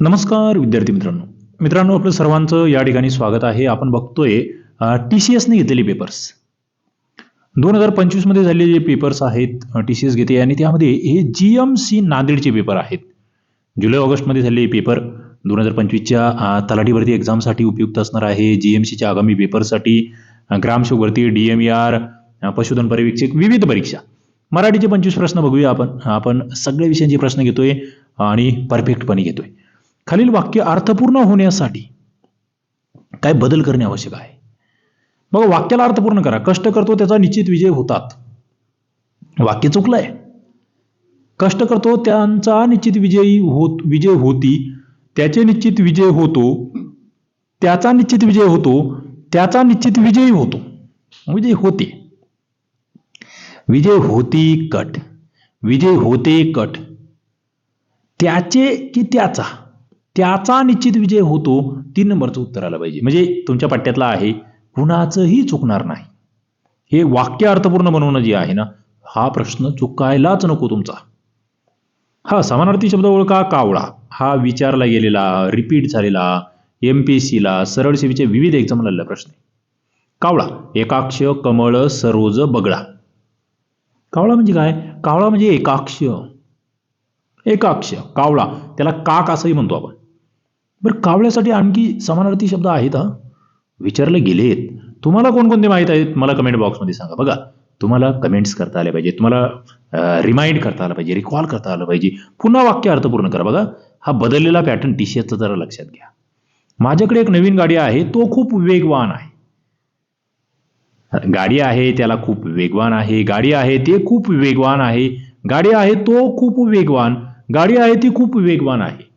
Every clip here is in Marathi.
नमस्कार विद्यार्थी मित्रांनो. मित्रांनो आपलं सर्वांचं या ठिकाणी स्वागत आहे. आपण बघतोय टी सी एसने घेतलेले पेपर्स दोन हजार पंचवीसमध्ये झालेले जे पेपर्स आहेत टी सी एस घेते आणि त्यामध्ये हे जी एम सी नांदेडचे पेपर आहेत. जुलै ऑगस्टमध्ये झालेले पेपर दोन हजार पंचवीसच्या तलाठी भरती एक्झामसाठी उपयुक्त असणार आहे. जी एम सीच्या आगामी पेपरसाठी अ, ग्रामसेवक भरती डी एम आर पशुधन पर्यवेक्षक विविध परीक्षा. मराठीचे पंचवीस प्रश्न बघूया आपण. आपण सगळ्या विषयांचे प्रश्न घेतोय आणि परफेक्टपणे घेतोय. खालील वाक्य अर्थपूर्ण होण्यासाठी काय बदल करणे आवश्यक आहे? बघा वाक्याला अर्थपूर्ण करा. कष्ट करतो त्याचा निश्चित विजय होतात. वाक्य चुकलंय. कष्ट करतो त्यांचा निश्चित विजयी होत विजय होती. त्याचे निश्चित विजय होतो. त्याचा निश्चित विजय होतो. त्याचा निश्चित विजयी होतो. विजय होते. विजय होती कट. विजय होते कट. त्याचे की त्याचा? त्याचा निश्चित विजय होतो तीन नंबरचं उत्तर आलं पाहिजे. म्हणजे तुमच्या पट्ट्यातला आहे कुणाचंही चुकणार नाही. हे वाक्य अर्थपूर्ण बनवणं जे आहे ना हा प्रश्न चुकायलाच नको तुमचा. हा समानार्थी शब्द ओळखा कावळा. हा विचारला गेलेला रिपीट झालेला एम पी एस सीला सरळ सेवेचे विविध एक्झाम आलेला प्रश्न. कावळा. एकाक्ष कमळ सरोज बगळा. कावळा म्हणजे काय? कावळा म्हणजे एकाक्ष. एकाक्ष. कावळा. त्याला काक असंही म्हणतो आपण. बरं कावळ्यासाठी आणखी समानार्थी शब्द आहेत हा? विचारले गेलेत. तुम्हाला कोणकोणते माहीत आहेत? मला कमेंट बॉक्समध्ये सांगा. बघा तुम्हाला कमेंट्स करता आल्या पाहिजे तुम्हाला रिमाइंड करता आलं पाहिजे रिकॉल करता आलं पाहिजे. पुन्हा वाक्य अर्थपूर्ण करा. बघा हा बदललेला पॅटर्न टी सी जरा लक्षात घ्या. माझ्याकडे एक नवीन गाडी आहे तो खूप वेगवान आहे. गाडी आहे त्याला खूप वेगवान आहे. गाडी आहे ते खूप वेगवान आहे. गाडी आहे तो खूप वेगवान. गाडी आहे ती खूप वेगवान आहे.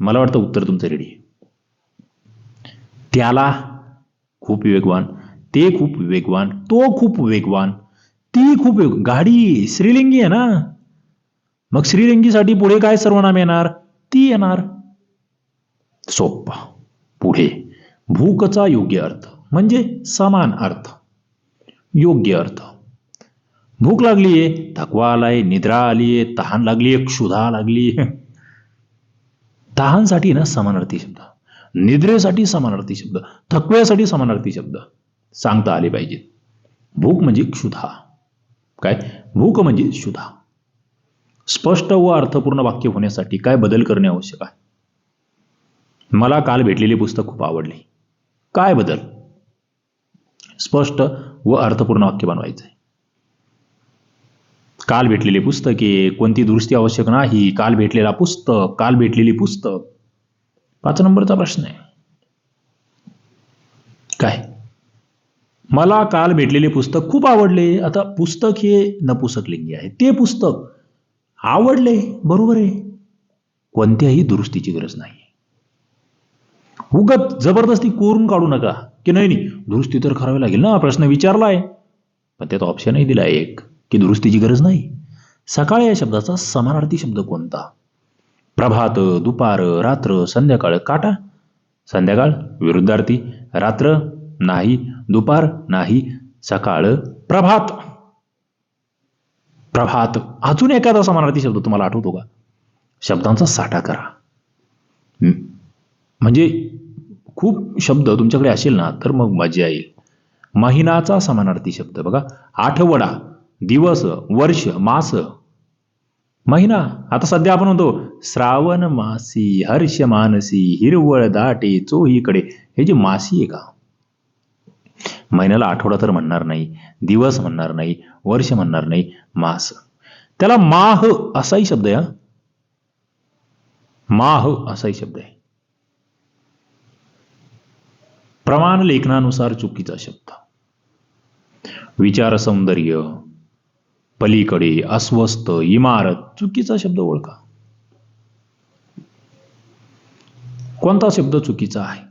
मला वाटतं उत्तर तुमचं रेडी आहे. त्याला खूप वेगवान ते खूप वेगवान तो खूप वेगवान ती खूप वेग गाडी श्रीलिंगी आहे ना? मग श्रीलिंगीसाठी पुढे काय सर्वनाम येणार? ती येणार. सोप्पा. पुढे. भूकचा योग्य अर्थ. म्हणजे समान अर्थ. योग्य अर्थ. भूक लागलीये थकवा आलाय निद्रा आलीये तहान लागलीये क्षुधा लागलीये. तहानसाठी ना समानार्थी शब्द. निद्रेसाठी समानार्थी शब्द. थकव्यासाठी समानार्थी शब्द. सांगता आले पाहिजेत भूक म्हणजे क्षुधा. काय? भूक म्हणजे क्षुधा. स्पष्ट व अर्थपूर्ण वाक्य होण्यासाठी काय बदल करणे आवश्यक आहे? मला काल भेटलेले पुस्तक खूप आवडले. काय बदल? स्पष्ट व अर्थपूर्ण वाक्य बनवायचं आहे काल भेटलेले पुस्तके कोणती दुरुस्ती आवश्यक नाही काल भेटलेला पुस्तक काल भेटलेली पुस्तक. पाच नंबरचा प्रश्न आहे. काय? मला काल भेटलेले पुस्तक खूप आवडले. आता पुस्तक हे नपुसकलिंगी आहे. ते पुस्तक आवडले बरोबर आहे. कोणत्याही दुरुस्तीची गरज नाही. उगत जबरदस्ती कोरून काढू नका. की नाही नाही दुरुस्ती तर करावी लागेल ना प्रश्न विचारलाय. पण त्यात ऑप्शनही दिला एक. की दुरुस्तीची गरज नाही. सकाळ या शब्दाचा समानार्थी शब्द कोणता? प्रभात दुपार रात्र संध्याकाळ काटा? संध्याकाळ विरुद्धार्थी. रात्र नाही. दुपार नाही. सकाळ प्रभात. प्रभात. अजून एखादा समानार्थी शब्द तुम्हाला आठवतो का? शब्दांचा साठा करा. म्हणजे खूप शब्द तुमच्याकडे असेल ना तर मग मजा येईल. महिनाचा समानार्थी शब्द. बघा आठवडा. दिवस वर्ष मास. महिना आता सध्या आपण म्हणतो श्रावण मासी हर्ष मानसी हिरवळ दाटे चोहीकडे हे जे मासी आहे का? महिन्याला आठवडा तर म्हणणार नाही दिवस म्हणणार नाही वर्ष म्हणणार नाही मास. त्याला माह असाही शब्द आहे हा. माह असाही शब्द आहे. प्रमाण लेखनानुसार चुकीचा शब्द. विचार सौंदर्य पलीकडे अस्वस्थ इमारत चुकीचा शब्द ओळखा. कोणता शब्द चुकीचा आहे?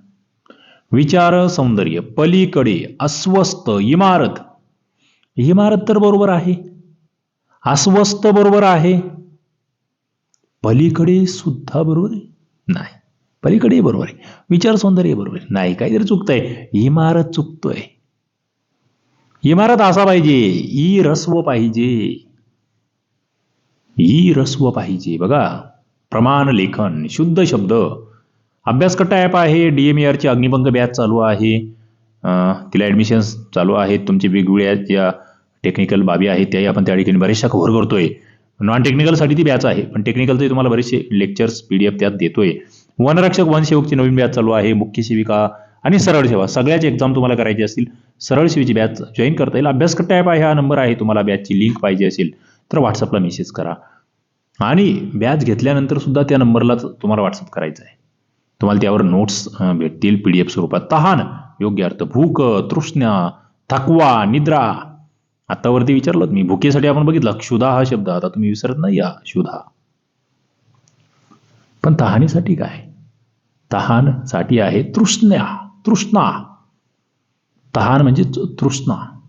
विचार सौंदर्य पलीकडे अस्वस्थ इमारत. इमारत तर बरोबर आहे. अस्वस्थ बरोबर आहे. पलीकडे सुद्धा बरोबर आहे? नाही. पलीकडे बरोबर आहे. विचार सौंदर्य बरोबर आहे. नाही काहीतरी चुकतंय. इमारत चुकतोय. इमारत असा पाहिजे ई रस्व पाहिजे. ई रस्व पाहिजे. बघा प्रमाण लेखन शुद्ध शब्द. अभ्यासकट्टा ॲप आहे डी एम ची अग्निभंग बॅच चालू आहे. तिला ॲडमिशन्स चालू आहेत. तुमची वेगवेगळ्या ज्या टेक्निकल बाबी आहेत त्याही आपण त्या ठिकाणी बऱ्याचशा कव्हर करतोय. नॉन टेक्निकलसाठी ती बॅच आहे पण टेक्निकलचे तुम्हाला बरेचसे लेक्चर्स पी डी एफ त्यात देतोय. वनरक्षक वनसेवकची नवीन बॅच चालू आहे. मुख्य सेविका आणि सरळ सेवा सगळ्याच एक्झाम तुम्हाला करायची असतील सरळ सेवेची बॅच जॉईन करता येईल. अभ्यास टॅप आहे हा नंबर आहे तुम्हाला बॅचची लिंक पाहिजे असेल तर व्हॉट्सअपला मेसेज करा. आणि बॅच घेतल्यानंतर सुद्धा त्या नंबरलाच तुम्हाला व्हॉट्सअप करायचं आहे. तुम्हाला त्यावर नोट्स भेटतील पी डी एफ स्वरूपात. तहान योग्य अर्थ भूक तृष्णा थकवा निद्रा. आतावरती विचारलं मी भुकेसाठी आपण बघितलं क्षुधा हा शब्द. आता तुम्ही विसरत नाही या क्षुधा. पण तहानीसाठी काय? तहानसाठी आहे तृष्ण्या. तृष्णा. तहान म्हणजे तृष्णा.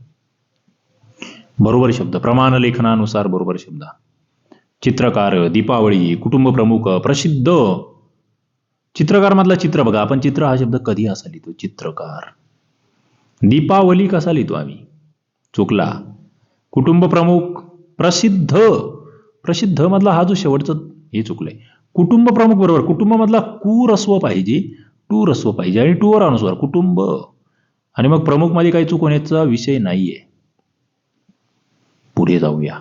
बरोबर शब्द. प्रमाण लेखनानुसार बरोबर शब्द. चित्रकार दीपावली कुटुंब प्रमुख प्रसिद्ध. चित्रकार मधला चित्र बघा. आपण चित्र हा शब्द कधी असा लिहितो? चित्रकार. दीपावली कसा लिहितो आम्ही? चुकला. कुटुंब प्रमुख प्रसिद्ध. प्रसिद्ध मधला हा जो शेवटचा हे चुकलंय. कुटुंब प्रमुख बरोबर. कुटुंबामधला कू रस्व पाहिजे. टू रस्व पाहिजे. आणि टूवर अनुस्वार कुटुंब. आणि मग प्रमुखमध्ये काही चूक होण्याचा विषय नाहीये. पुढे जाऊया.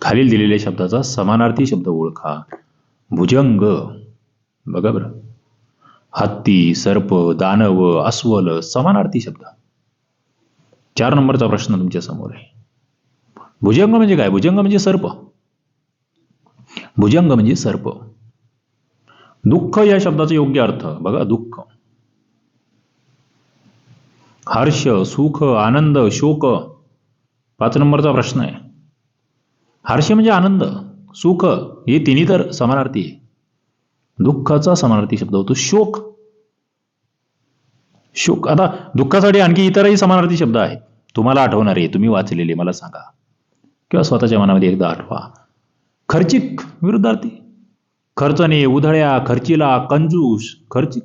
खालील दिलेल्या शब्दाचा समानार्थी शब्द ओळखा. भुजंग. बघा बरं. हत्ती सर्प दानव अस्वल समानार्थी शब्द. चार नंबरचा प्रश्न तुमच्यासमोर आहे. भुजंग म्हणजे काय? भुजंग म्हणजे सर्प. भुजंग म्हणजे सर्प. दुःख या शब्दाचा योग्य अर्थ. बघा दुःख. हर्ष सुख आनंद शोक. पाच नंबरचा प्रश्न आहे. हर्ष म्हणजे आनंद सुख हे तिन्ही तर समानार्थी आहे. दुःखाचा समानार्थी शब्द होतो शोक. शोक. आता दुःखासाठी आणखी इतरही समानार्थी शब्द आहेत. तुम्हाला आठवणारे तुम्ही वाचलेले मला सांगा. किंवा स्वतःच्या मनामध्ये एकदा आठवा. खर्चिक विरुद्धार्थी. खर्चने उधळ्या खर्चीला कंजूस खर्चिक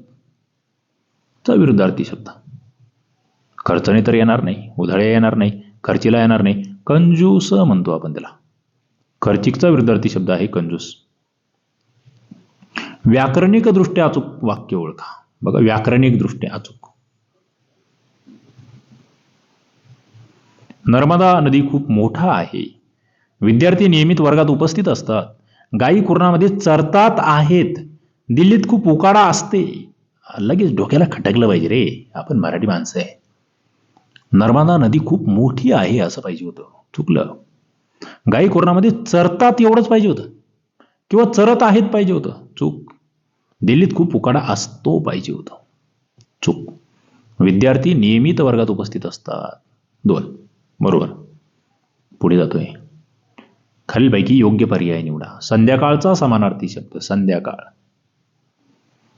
चा विरुद्धार्थी शब्द. खर्चने तर येणार नाही उधळ्या येणार नाही खर्चीला येणार नाही. कंजूस म्हणतो आपण त्याला. खर्चिकचा विरुद्धार्थी शब्द आहे कंजूस. व्याकरणिक दृष्ट्या अचूक वाक्य ओळखा. बघा व्याकरणिक दृष्ट्या अचूक. नर्मदा नदी खूप मोठा आहे. विद्यार्थी नियमित वर्गात उपस्थित असतात. गायी कुरणामध्ये चरतात आहेत. दिल्लीत खूप उकाडा असते. लगेच डोक्याला खटकलं पाहिजे रे. आपण मराठी माणसं आहे. नर्मदा नदी खूप मोठी आहे असं पाहिजे होतं. चुकलं. गायी कुरणामध्ये चरतात एवढंच पाहिजे होतं. किंवा चरत आहेत पाहिजे होतं. चूक. दिल्लीत खूप उकाडा असतो पाहिजे होतं. चूक. विद्यार्थी नियमित वर्गात उपस्थित असतात. दोन. बरोबर. पुढे जातोय. खालीलपैकी योग्य पर्याय निवडा. संध्याकाळचा समानार्थी शब्द संध्याकाळ.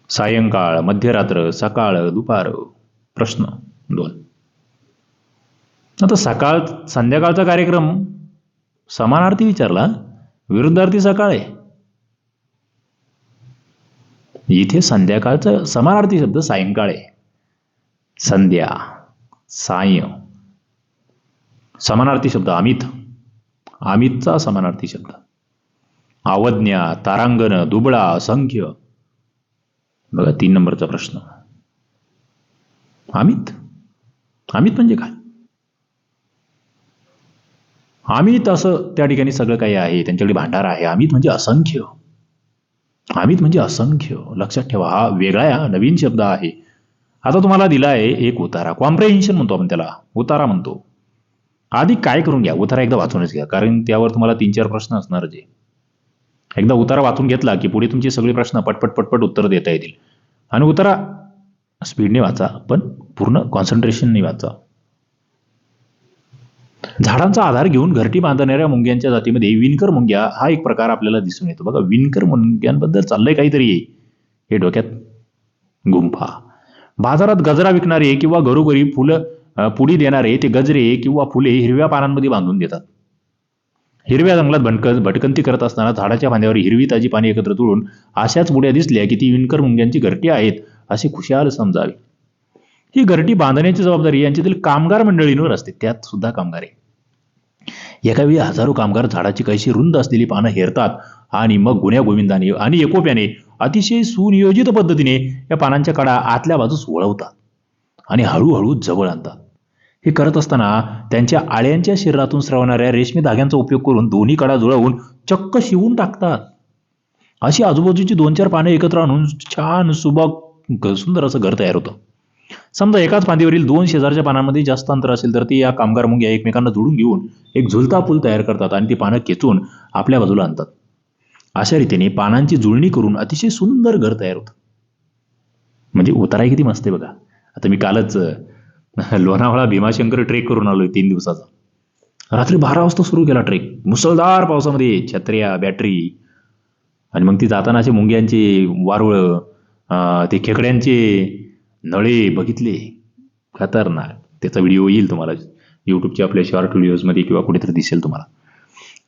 सायंकाळ मध्यरात्र सकाळ दुपार प्रश्न दोन. आता सकाळ संध्याकाळचा कार्यक्रम समानार्थी विचारला विरुद्धार्थी सकाळ आहे. इथे संध्याकाळचा समानार्थी शब्द सायंकाळ आहे. संध्या साय. समानार्थी शब्द अमित. अमितचा समानार्थी शब्द. अवज्ञा तारांगण दुबळा असंख्य. बघा तीन नंबरचा प्रश्न. अमित? अमित म्हणजे काय? अमित असं त्या ठिकाणी सगळं काही आहे. त्यांच्याकडे भांडार आहे. अमित म्हणजे असंख्य. अमित म्हणजे असंख्य. लक्षात ठेवा हा वेगळा या नवीन शब्द आहे. आता तुम्हाला दिला आहे एक उतारा. कॉम्प्रेहेन्शन म्हणतो आपण त्याला. उतारा म्हणतो. आधी काय करून घ्या? उतारा एकदा वाचूनच घ्या. कारण त्यावर तुम्हाला तीन चार प्रश्न असणार जे. एकदा उतारा वाचून घेतला की पुढे तुमचे सगळे प्रश्न पटपट पटपट उत्तर देता येतील. आणि उतारा स्पीडने वाचा पण पूर्ण कॉन्सन्ट्रेशनने वाचा. झाडांचा आधार घेऊन घरटी बांधणाऱ्या मुंग्यांच्या जातीमध्ये विणकर मुंग्या हा एक प्रकार आपल्याला दिसून येतो. बघा विणकर मुंग्यांबद्दल चाललंय काहीतरी हे डोक्यात गुंफा. बाजारात गजरा विकणारे किंवा घरोघरी फुलं पुडी देणारे ते गजरे किंवा फुले हिरव्या पानांमध्ये बांधून देतात. हिरव्या जंगलात भटक भटकंती करत असताना झाडाच्या फांद्यावर हिरवी ताजी पाणी एकत्र तुळून अशाच मुड्या दिसल्या की ती विणकर मुंग्यांची घरटी आहेत असे खुशाल समजावे. ही घरटी बांधण्याची जबाबदारी यांच्यातील कामगार मंडळींवर असते त्यात सुद्धा कामगार आहे. एका वेळी हजारो कामगार झाडाची कैशी रुंद असलेली पानं हेरतात आणि मग गुन्ह्या गोविंदाने आणि एकोप्याने अतिशय सुनियोजित पद्धतीने या पानांच्या कडा आतल्या बाजूस वळवतात आणि हळूहळू जवळ आणतात. हे करत असताना त्यांच्या आळ्यांच्या शरीरातून स्रवणाऱ्या रेशमी धाग्यांचा उपयोग करून दोन्ही कडा जुळवून चक्क शिवून टाकतात. अशी आजूबाजूची दोन चार पाने एकत्र आणून छान सुबक सुंदर असं घर तयार होतं. समजा एकाच फांदीवरील दोन शेजारच्या पानांमध्ये जास्त अंतर असेल तर ते या कामगार मुंग्या एकमेकांना जोडून घेऊन एक झुलता पूल तयार करतात आणि ती पानं खेचून आपल्या बाजूला आणतात. अशा रीतीने पानांची जुळणी करून अतिशय सुंदर घर तयार होतं. म्हणजे उताराही किती मस्त आहे बघा. आता मी कालच लोणावळा भीमाशंकर ट्रेक करून आलोय तीन दिवसाचा. रात्री बारा वाजता सुरू केला ट्रेक मुसळधार पावसामध्ये छत्र्या बॅटरी आणि मग ती जाताना असे मुंग्यांचे वारुळ ते खेकड्यांचे नळे बघितले. खतरनाक. त्याचा व्हिडिओ येईल तुम्हाला. युट्यूबच्या आपल्या शॉर्ट व्हिडिओजमध्ये किंवा कुठेतरी दिसेल तुम्हाला.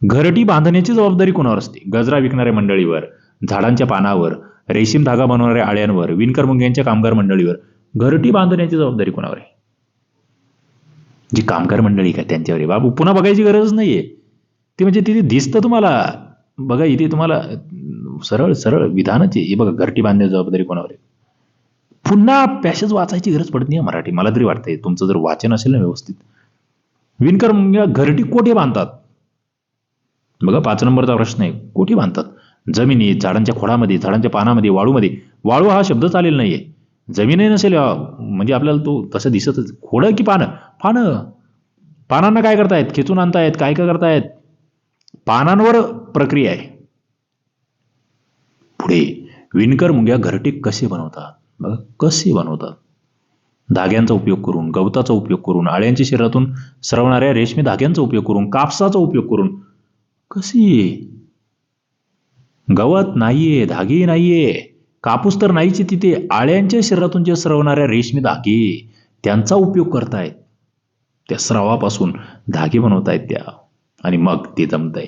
घरटी बांधण्याची जबाबदारी कोणावर असते? गजरा विकणाऱ्या मंडळीवर झाडांच्या पानावर रेशीम धागा बनवणाऱ्या आळ्यांवर विणकर मुंग्यांच्या कामगार मंडळीवर. घरटी बांधण्याची जबाबदारी कोणावर आहे? जी कामगार मंडळी का त्यांच्यावर आहे. बाबू पुन्हा बघायची गरज नाहीये. ते म्हणजे तिथे दिसतं तुम्हाला. बघा इथे तुम्हाला सरळ सरळ विधानच आहे. हे बघा घरटी बांधण्याची जबाबदारी कोणावर आहे? पुन्हा पॅसेज वाचायची गरज पडत नाही मराठी. मला तरी वाटतंय तुमचं जर वाचन असेल ना व्यवस्थित. विणकर घरटी कोठे बांधतात? बघा पाच नंबरचा प्रश्न आहे. कोठे बांधतात? जमिनीत झाडांच्या खोडामध्ये झाडांच्या पानामध्ये वाळूमध्ये. वाळू हा शब्द चालेल नाहीये. जमीनही नसेल म्हणजे आपल्याला तो तसं दिसतच. खोडं की पानं? पानं. पानांना काय करतायत? खेचून आणतायत? काय काय करतायत? पानांवर प्रक्रिया आहे. पुढे विणकर मुंग्या घरटे कसे बनवतात? बघा कसे बनवतात? धाग्यांचा उपयोग करून गवताचा उपयोग करून आळ्यांच्या शरीरातून स्रवणाऱ्या रेशमी धाग्यांचा उपयोग करून कापसाचा उपयोग करून. कशी गवत नाहीये धागे नाहीये. कापूस तर नाहीचे तिथे आळ्यांच्या शरीरातून जे स्रवणाऱ्या रेशमी धागे त्यांचा उपयोग करतायत. त्या स्रावापासून धागे बनवतायत त्या. आणि मग ते जमतंय.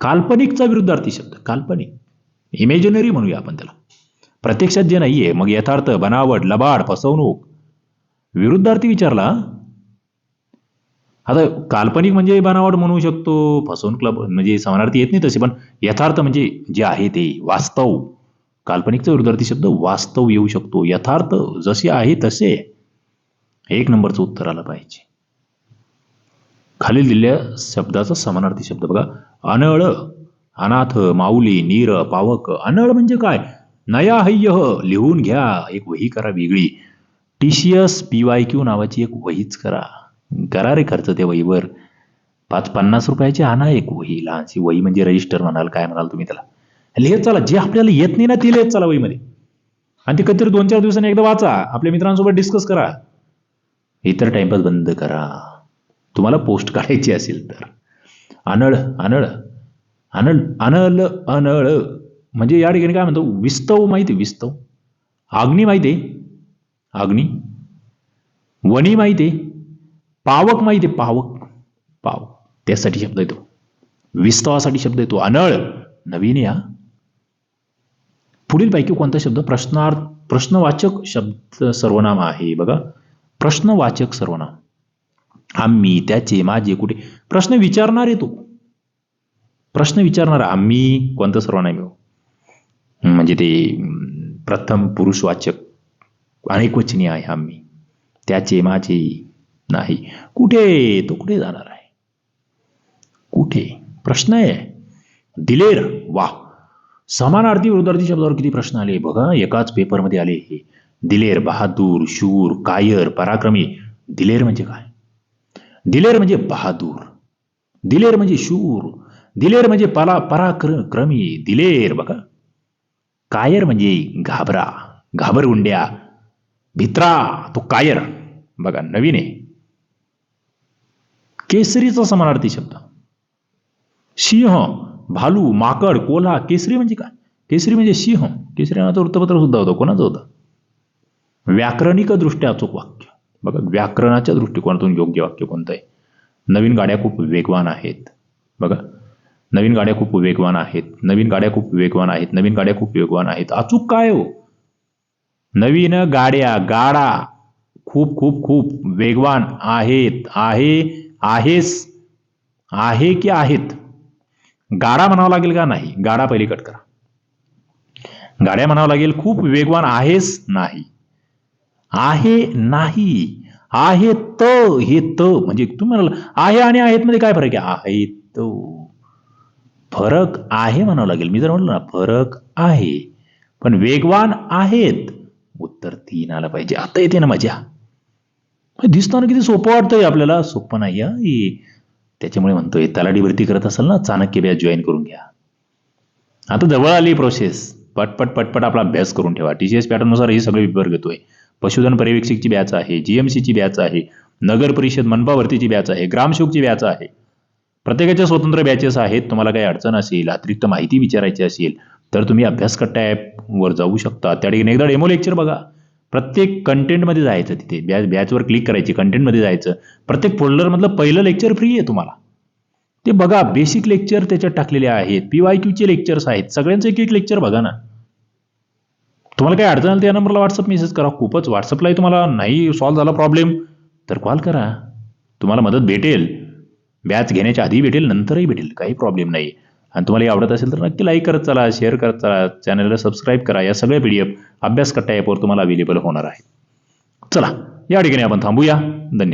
काल्पनिकचा विरुद्धार्थी शब्द काल्पनिक. इमेजिनरी म्हणूया आपण त्याला. प्रत्यक्षात जे नाहीये मग यथार्थ बनावट लबाड फसवणूक. विरुद्धार्थी विचारला आता काल्पनिक म्हणजे बनावट म्हणू शकतो फसवणूक म्हणजे समानार्थी येत नाही तसे पण यथार्थ म्हणजे जे आहे ते वास्तव. काल्पनिकचा विरुद्धार्थी शब्द वास्तव येऊ शकतो. यथार्थ जसे आहे तसे. एक नंबरचं उत्तर आलं पाहिजे. खालील दिलेल्या शब्दाचा समानार्थी शब्द बघा. अनळ अनाथ माऊली नीर पावक. अनळ म्हणजे काय? नया हय्य लिहून घ्या. एक वही करा वेगळी. T C S P Y Q नावाची एक वहीच करा. करा रे खर्च त्या वहीवर. पाच पन्नास रुपयाची आणा एक वही. लहानशी वही म्हणजे रजिस्टर म्हणाल काय म्हणाल तुम्ही त्याला? लिहित चला जे आपल्याला येत नाही ना ते लिहित चला वहीमध्ये. आणि ते कधीतरी दोन चार दिवसांनी एकदा वाचा. आपल्या मित्रांसोबत डिस्कस करा. इतर टाइमपास बंद करा. तुम्हाला पोस्ट काढायची असेल तर. अनळ अनळ अनळ अनल अनळ. म्हणजे या ठिकाणी काय म्हणतो? विस्तव माहिती आहे? विस्तव. आग्नी माहिती. आहे आग्नी वणी माहिती. आहे पावक माहिती आहे पावक. पाव. त्यासाठी शब्द येतो. विस्तवासाठी शब्द येतो. अनळ. नवीन या. पुढील पैकी कोणता शब्द? प्रश्नार्थ प्रश्नवाचक शब्द सर्वनाम आहे. बघा. प्रश्नवाचक सर्वनाम. आम्ही त्याचे माझे कुठे? प्रश्न विचारणार आहे तो. प्रश्न विचारणारा. आम्ही कोणतं सर्वनाम येऊ म्हणजे ते प्रथम पुरुषवाचक अनेकवचनी आहे आम्ही. त्याचे माझे नाही. कुठे तो? कुठे जाणार आहे? कुठे? प्रश्न आहे. दिलेर वा समानार्थी विरुद्धार्थी शब्दावर किती प्रश्न आले? बघा एकाच पेपरमध्ये आले हे. दिलेर बहादूर शूर कायर पराक्रमी. दिलेर म्हणजे काय? दिलेर म्हणजे बहादूर. दिलेर म्हणजे शूर. दिलेर म्हणजे परा पराक्रमी. दिलेर बघा. कायर म्हणजे घाबरा. घाबरगुंड्या. भित्रा तो कायर. बघा नवीन आहे. केसरीचा समानार्थी शब्द. सिंह भालू माकड कोल्हा केसरी म्हणजे काय? केसरी म्हणजे सिंह. केसरी नावाचं वृत्तपत्र सुद्धा होतं. कोणाचं होतं? व्याकरणिक दृष्ट्या अचूक वाक्य. बघा व्याकरणाच्या दृष्टिकोनातून योग्य वाक्य कोणतं आहे नवीन गाड्या खूप वेगवान आहेत. बघा नवीन गाड्या खूप वेगवान आहेत. नवीन गाड्या खूप वेगवान आहेत. नवीन गाड्या खूप वेगवान आहेत. अचूक काय हो? नवीन गाड्या गाडा खूप खूप खूप वेगवान आहेत. आहे आहेस आहे की आहेत? गाडा म्हणावा लागेल का नाही? गाडा पहिले कट करा. गाड्या म्हणावं लागेल खूप वेगवान आहेस नाही. आहे नाही. आहे त हे त म्हणजे तुम्ही म्हणाल आहे आणि आहेत मध्ये काय फरक आहे? आहे त. फरक आहे म्हणावं लागेल. मी जर म्हणलं ना फरक आहे. पण वेगवान आहेत. उत्तर तीन आलं पाहिजे. आता येते ना मजा. दिसताना किती सोपं वाटतंय आपल्याला. सोपं नाही त्याच्यामुळे म्हणतोय तलाठी भरती करत असाल ना चाणक्य बॅच जॉईन करून घ्या. आता जवळ आली प्रोसेस पटपट पटपट आपला अभ्यास करून ठेवा. टी सी एस पॅटर्ननुसार हे सगळे पेपर घेतोय. पशुधन पर्यवेक्षकची बॅच आहे जीएमसीची बॅच आहे नगर परिषद मनपा भरतीची बॅच आहे ग्रामसेवकची बॅच आहे. प्रत्येकाच्या स्वतंत्र बॅचेस आहेत तुम्हाला काही अडचण असेल अतिरिक्त माहिती विचारायची असेल तर तुम्ही अभ्यास कट्टा ॲपवर जाऊ शकता. त्या ठिकाणी एकदा डेमो लेक्चर बघा. प्रत्येक कंटेंटमध्ये जायचं तिथे. बॅच बॅचवर क्लिक करायची कंटेंटमध्ये जायचं. प्रत्येक फोल्डरमधलं पहिलं लेक्चर फ्री आहे तुम्हाला. ते बघा बेसिक लेक्चर त्याच्यात टाकलेले आहेत. पी वाय क्यूचे लेक्चर्स आहेत. सगळ्यांचं एक एक लेक्चर बघा ना. तुम्हाला काही अडचण आली त्या नंबरला व्हॉट्सअप मेसेज करा. खूपच व्हॉट्सअपलाही तुम्हाला नाही सॉल्व्ह झाला प्रॉब्लेम तर कॉल करा. तुम्हाला मदत भेटेल. बॅच घेण्याच्या आधी भेटेल नंतरही भेटेल. काही प्रॉब्लेम नाही आणि तुम्हाला आवडत असेल तर नक्की लाईक करत चला शेअर करत चला चॅनलला सबस्क्राईब करा. या सगळ्या पी डी एफ अभ्यास कट्टा ॲपवर तुम्हाला अवेलेबल होणार आहे. चला या ठिकाणी आपण थांबूया. धन्यवाद.